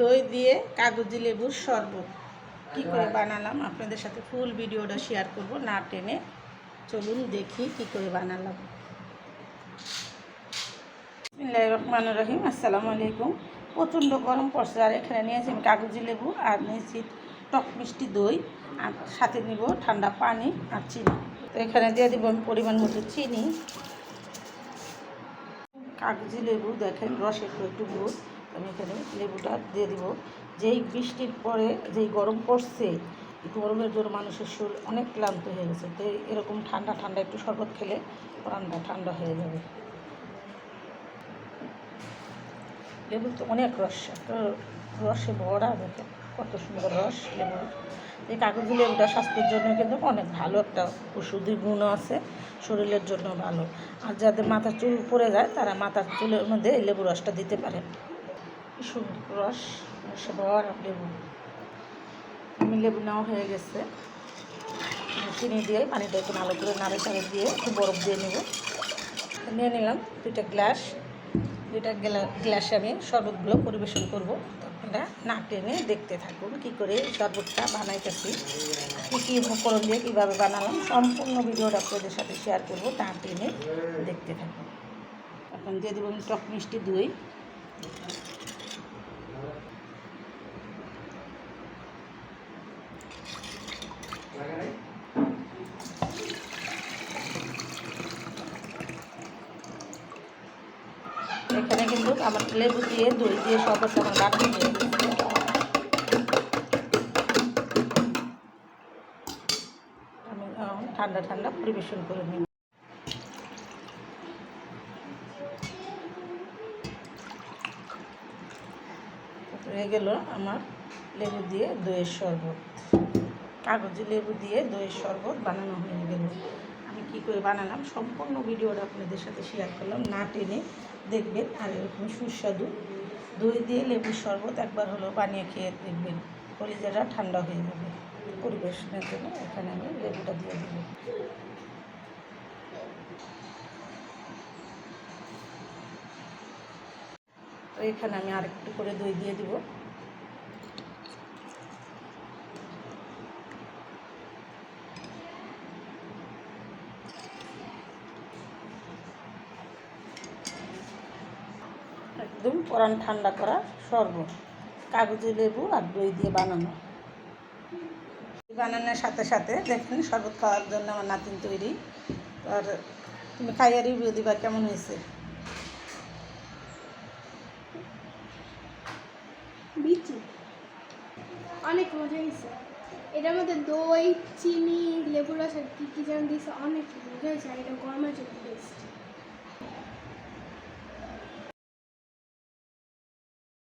দই দিয়ে কাগজি লেবুর শরবত। কী করে বানালাম? আপনাদের সাথে ফুল ভিডিওটা শেয়ার করব না টেনে। চলুন দেখি কী করে বানালাম। বিসমিল্লাহ রহমান রহিম আসসালামু আলাইকুম। প্রচণ্ড গরম পড়ছে আর এখানে নিয়েছি আমি কাগজি লেবু আর নিয়েছি টক মিষ্টি দই। আর সাথে নিব ঠান্ডা পানি আর চিনি। তো এখানে দিয়ে দিব আমি পরিমাণ মতো চিনি। কাগজি লেবু দেখেন রসে একটু একটু গুড়। আমি এখানে লেবুটা দিয়ে দিব। যেই বৃষ্টির পরে যেই গরম পড়ছে গরমের জন্য মানুষের শরীর অনেক ক্লান্ত হয়ে গেছে। তো এরকম ঠান্ডা ঠান্ডা একটু শরবত খেলে প্রাণটা ঠান্ডা হয়ে যাবে। লেবু তো অনেক রস রসে ভরা দেখেন কত সুন্দর রস লেবুর এই কাগজি লেবুটা স্বাস্থ্যের জন্য কিন্তু অনেক ভালো, একটা ওষুধি গুণ আছে, শরীরের জন্য ভালো। আর যাদের মাথার চুল পড়ে যায়, তারা মাথার চুলের মধ্যে এই লেবু রসটা দিতে পারেন সুন্দর রস ভরা লেবু আমি লেবু নেওয়া হয়ে গেছে। চিনি দিয়ে পানিটা একটু ভালো করে নাড়ে চাড়ে দিয়ে একটু বরফ দিয়ে নেব। নিয়ে নিলাম দুইটা গ্লাস। দুইটা গ্লা- গ্লাসে আমি শরবতগুলো পরিবেশন করব। আপনারা না টেনে দেখতে থাকুন কী করে শরবতটা বানাইতেছি। কী কী উপকরণ দিয়ে কীভাবে বানালাম সম্পূর্ণ ভিডিওটা আপনাদের সাথে শেয়ার করব, না টেনে দেখতে থাকুন। এখন দিয়ে দেবো টক মিষ্টি দই। এখানে কিন্তু আমার লেবু দিয়ে, দই দিয়ে শরবত আমার হয়ে আমি ঠান্ডা ঠান্ডা পরিবেশন করে নিই। হয়ে গেল আমার লেবু দিয়ে দইয়ের শরবত। কাগজি লেবু দিয়ে দইয়ের শরবত বানানো হয়ে গেল। কি করে বানালাম। সম্পূর্ণ ভিডিওটা আপনাদের সাথে শেয়ার করলাম, না টেনে দেখবেন, আর এরকম সুস্বাদু দই দিয়ে লেবুর শরবত একবার হলো বানিয়ে খেয়ে দেখবেন, কলিজাটা ঠান্ডা হয়ে যাবে। পরিবেশনের জন্য এখানে আমি লেবুটা দিয়ে দেব। তো এখানে আমি আরেকটু করে দই দিয়ে দিব। একদম পরান ঠান্ডা করা শরবত। কাগজি লেবু আর দই দিয়ে বানানো। বানানোর সাথে সাথে দেখেন শরবত খাওয়ার জন্য আমার নাতিন তৈরি। আর তুমি খাইয়া রিভিউ দিবা কেমন হয়েছে? অনেক মজা হয়েছে। এটার মধ্যে দই, চিনি লেবু রস আর কি কি যেন দিয়েছে, অনেক মজা হয়েছে আর এটা গরমের জন্য বেস্ট